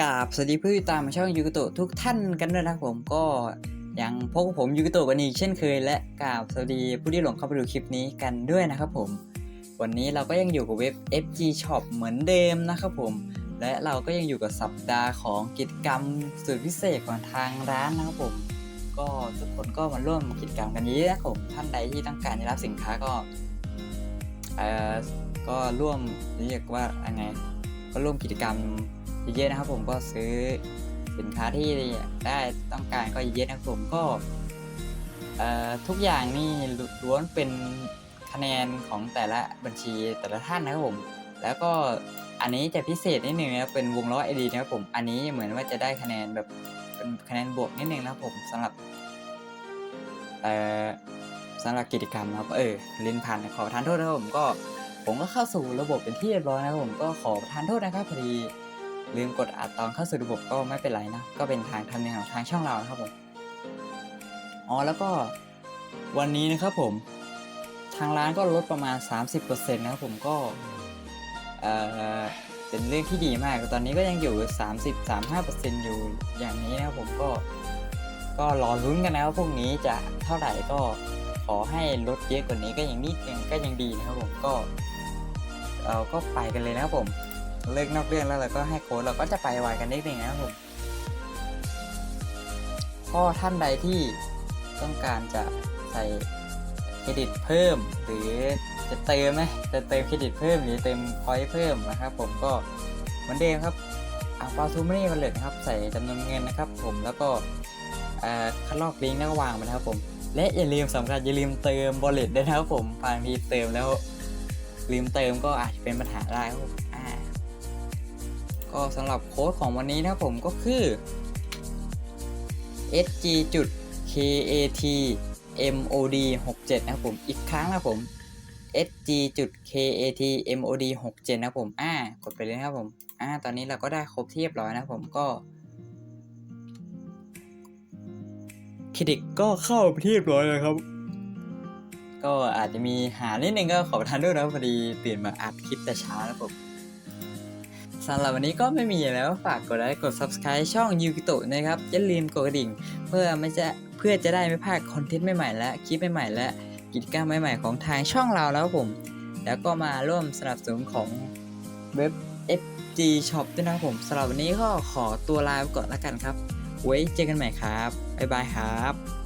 กราบสวัสดีผู้ติดตามช่องยูกโตะทุกท่านกันด้วยนะผมก็ยังพบกับผมยูกโตะกันอีกเช่นเคย และกราบสวัสดีผู้ที่หลงเข้าไปดูคลิปนี้กันด้วยนะครับผม วันนี้เราก็ยังอยู่กับเว็บ FG Shop เหมือนเดิมนะครับผม และเราก็ยังอยู่กับสัปดาห์ของกิจกรรมสุดพิเศษของทางร้านนะครับผม ก็ทุกคนก็มาร่วมกิจกรรมกันเยอะนะครับผมท่านใดที่ต้องการจะรับสินค้าก็เอ่อก็ร่วมเรียกว่ายังไงก็ร่วมกิจกรรม เยอะๆนะครับผมก็ซื้อสินค้าที่ได้ต้องการก็เยอะๆนะครับผมก็ทุกอย่างนี่ล้วนเป็นคะแนนของแต่ละบัญชีแต่ละท่านนะครับผม แล้วก็อันนี้จะพิเศษนิดนึงนะครับเป็นวงล้อไอดีนะครับผม อันนี้เหมือนว่าจะได้คะแนนแบบเป็นคะแนนบวกนิดนึงนะครับผมสำหรับเอ่อสำหรับกิจกรรมครับเออลินพันขอทานโทษนะครับผมก็ผมก็เข้าสู่ระบบเป็นที่เรียบร้อยนะครับผมก็ขอทานโทษนะครับพอดี ลืมกดอัดตอนเข้าสู่ระบบก็ไม่เป็นไรนะ ก็เป็นทางทำเนียมของทางช่องเรานะครับผมอ๋อแล้วก็วันนี้นะครับผม ทางร้านก็ลดประมาณ 30%นะครับผมก็เอ่อเป็นเรื่องที่ดีมากตอนนี้ก็ยังอยู่ 30-35%อยู่อย่างนี้นะครับผมก็ก็รอลุ้นกันนะครับพวกนี้จะเท่าไหร่ก็ขอให้ลดเยอะกว่านี้ก็ยังนิดนึงก็ยังดีนะครับผมก็เราก็ไปกันเลยนะครับผม เลิกนอกเรื่องแล้วเราก็ให้โค้ดเราก็จะไปไวกันนิดนึงนะครับผมก็ท่านใดที่ต้องการจะใส่เครดิตเพิ่ม หรือจะเติมนะจะเติมเครดิตเพิ่มหรือเติมพอยต์เพิ่มนะครับ ผมก็เหมือนเดิมครับอ่าปาทูไม่ได้มาเลยนะครับ ใส่จำนวนเงินนะครับ ผมแล้วก็คัดลอกลิงก์แล้วก็วางไปนะครับผม และอย่าลืมสำคัญอย่าลืมเติมบอลเลตด้วยนะครับผมบางทีเติมแล้วลืมเติมก็อาจจะเป็นปัญหาได้ครับผม ก็สำหรับโค้ดของวันนี้นะครับผมก็คือ sg จุด kat mod 67นะครับผมอีกครั้งนะครับผม sg จุด kat mod 67นะครับผมอ่ากดไปเลยนะครับผมอ่าตอนนี้เราก็ได้ครบที่เรียบร้อยนะครับผมก็เครดิตก็เข้าไปที่เรียบร้อยแล้วครับ ก็อาจจะมีหานิดนึงก็ขอประทานด้วยนะครับพอดีตื่นมาอัดคลิปแต่เช้านะครับผม สำหรับวันนี้ก็ไม่มีอะไรแล้วฝากกดไลค์กด subscribe ช่องยูกิโตะนะครับอย่าลืมกดกระดิ่ง เพื่อไม่จะเพื่อจะได้ไม่พลาดคอนเทนต์ใหม่ๆและคลิปใหม่ๆและกิจกรรมใหม่ๆของทางช่องเราแล้วผม แล้วก็มาร่วมสนับสนุนของเว็บ FG Shop ด้วยนะครับผมสำหรับวันนี้ก็ขอตัวลาไปก่อนล้วกันครับ ไว้เจอกันใหม่ครับบ๊ายบายครับ